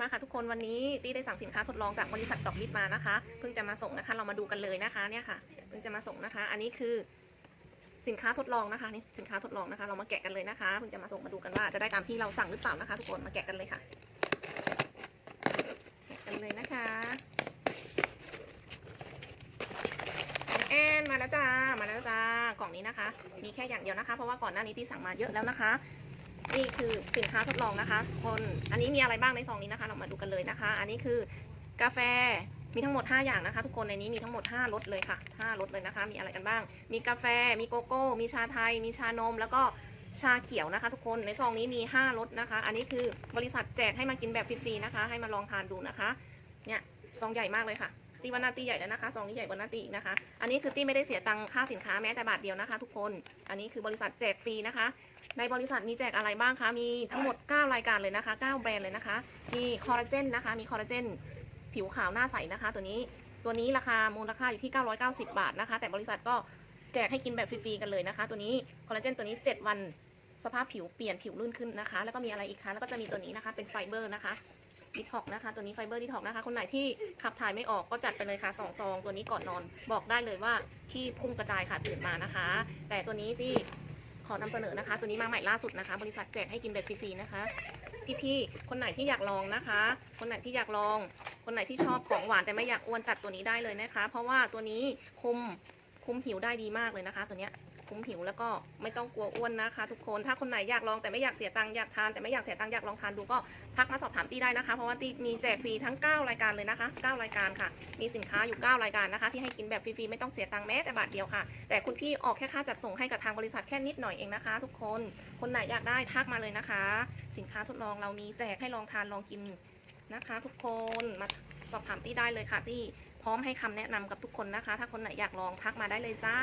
มาค่ะทุกคนวันนี้ตี้ได้สั่งสินค้าทดลองจากบริษัทดอกลิศมานะคะ เพิ่งจะมาส่งนะคะ เรามาดูกันเลยนะคะเนี่ยค่ะเพิ่งจะมาส่งนะคะ อันนี้คือสินค้าทดลองนะคะนี่สินค้าทดลองนะคะ เรามาแกะกันเลยนะคะเพิ่งจะมาส่งมาดูกันว่าจะได้ตามที่เราสั่งหรือเปล่านะคะ ทุกคนมาแกะกันเลยค่ะแกะกันเลยนะคะแอนมาแล้วจ้ามาแล้วจ้ากล่องนี้นะคะ มีแค่อย่างเดียวนะคะ เพราะว่าก่อนหน้านี้ที่สั่งมาเยอะแล้วนะคะ นี่คือสินค้าทดลองนะคะคนอันนี้มีอะไรบ้างในซองนี้นะคะ เรามาดูกันเลยนะคะ อันนี้คือกาแฟมีทั้งหมด 5 อย่างนะคะ ทุกคนในนี้มีทั้งหมด 5รสเลยค่ะ5รสเลยนะคะ มีอะไรกันบ้าง มีกาแฟมีโกโก้ มีชาไทย มีชานม แล้วก็ชาเขียวนะคะ ทุกคนในซองนี้มี 5รสนะคะ อันนี้คือบริษัทแจกให้มากินแบบฟรีๆนะคะ ให้มาลองทานดูนะคะเนี่ยซองใหญ่มากเลยค่ะตีวันนาตีใหญ่แล้วนะคะซองนี้ใหญ่กว่านาตีอีกนะคะ อันนี้คือตีไม่ได้เสียตังค่าสินค้าแม้แต่บาทเดียวนะคะ ทุกคนอันนี้คือบริษัทแจกฟรีนะคะ ในบริษัทมีแจกอะไรบ้างคะ มีทั้งหมด 9 รายการเลยนะคะ 9 แบรนด์เลยนะคะ มีคอลลาเจนนะคะ มีคอลลาเจนผิวขาวหน้าใสนะคะ ตัวนี้ ตัวนี้ราคามูลค่าอยู่ที่ 990 บาทนะคะ แต่บริษัทก็แจกให้กินแบบฟรีๆกันเลยนะคะ ตัวนี้คอลลาเจนตัวนี้ 7 วันสภาพผิวเปลี่ยนผิวลื่นขึ้นนะคะ แล้วก็มีอะไรอีกคะ แล้วก็จะมีตัวนี้นะคะ เป็นไฟเบอร์นะคะดิท็อกนะคะ ตัวนี้ไฟเบอร์ดิท็อกนะคะ คนไหนที่ขับถ่ายไม่ออกก็จัดไปเลยค่ะสองซอง ตัวนี้ก่อนนอนบอกได้เลยว่าที่พุ่งกระจายค่ะตื่นมานะคะ แต่ตัวนี้ที่ ขอนำเสนอนะคะ ตัวนี้มาใหม่ล่าสุดนะคะ บริษัทแจกให้กินแบบฟรีๆนะคะ พี่ๆ คนไหนที่อยากลองนะคะ คนไหนที่อยากลอง คนไหนที่ชอบของหวานแต่ไม่อยากอ้วนจัดตัวนี้ได้เลยนะคะ เพราะว่าตัวนี้คุมคุมหิวได้ดีมากเลยนะคะ ตัวเนี้ย คุ้มผิวแล้วก็ไม่ต้องกลัวอ้วนนะคะ ทุกคนถ้าคนไหนอยากลองแต่ไม่อยากเสียตังค์อยากทานแต่ไม่อยากเสียตังค์อยากลองทานดูก็ทักมาสอบถามตี้ได้นะคะ เพราะว่าตี้มีแจกฟรีทั้ง 9 รายการเลยนะคะ 9 รายการค่ะ มีสินค้าอยู่ 9 รายการนะคะ ที่ให้กินแบบฟรีๆไม่ต้องเสียตังค์แม้แต่บาทเดียวค่ะ แต่คุณพี่ออกแค่ค่าจัดส่งให้กับทางบริษัทแค่นิดหน่อยเองนะคะ ทุกคนคนไหนอยากได้ทักมาเลยนะคะ สินค้าทดลองเรามีแจกให้ลองทานลองกินนะคะ ทุกคนมาสอบถามตี้ได้เลยค่ะตี้พร้อมให้คำแนะนำกับทุกคนนะคะ ถ้าคนไหนอยากลองทักมาได้เลยจ้า